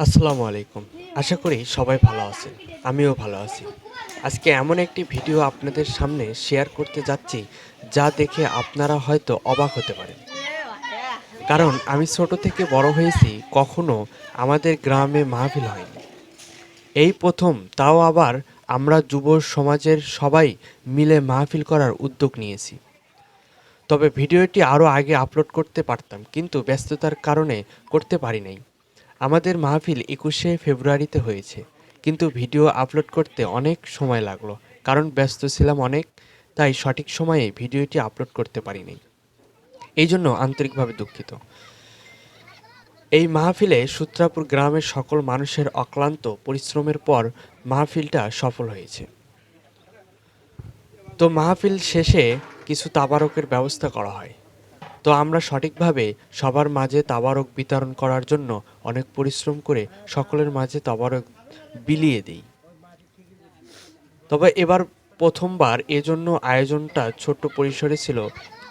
আসসালামু আলাইকুম। আশা করি সবাই ভালো আছেন। আমিও ভালো আছি। আজকে এমন একটি ভিডিও আপনাদের সামনে শেয়ার করতে যাচ্ছি, যা দেখে আপনারা হয়তো অবাক হতে পারেন। কারণ আমি ছোট থেকে বড় হয়েছি, কখনো আমাদের গ্রামে মাহফিল হয়নি। এই প্রথম, তাও আবার আমরা যুব সমাজের সবাই মিলে মাহফিল করার উদ্যোগ নিয়েছি। তবে ভিডিওটি আরও আগে আপলোড করতে পারতাম, কিন্তু ব্যস্ততার কারণে করতে পারি নাই। আমাদের মাহফিল একুশে ফেব্রুয়ারিতে হয়েছে, কিন্তু ভিডিও আপলোড করতে অনেক সময় লাগল, কারণ ব্যস্ত ছিলাম অনেক, তাই সঠিক সময়ে ভিডিওটি আপলোড করতে পারিনি এই জন্য আন্তরিকভাবে দুঃখিত। এই মাহফিলে সূত্রাপুর গ্রামের সকল মানুষের অক্লান্ত পরিশ্রমের পর মাহফিলটা সফল হয়েছে। তো মাহফিল শেষে কিছু তাবারকের ব্যবস্থা করা হয়। তো আমরা সঠিকভাবে সবার মাঝে তাবারক বিতরণ করার জন্য অনেক পরিশ্রম করে সকলের মাঝে তাবারক বিলিয়ে দিই। তবে এবার প্রথমবার এজন্য আয়োজনটা ছোট্ট পরিসরে ছিল,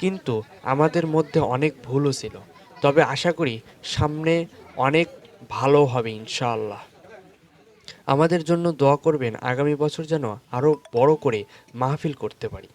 কিন্তু আমাদের মধ্যে অনেক ভুলও ছিল। তবে আশা করি সামনে অনেক ভালো হবে ইনশাআল্লাহ। আমাদের জন্য দোয়া করবেন আগামী বছর যেন আরও বড় করে মাহফিল করতে পারি।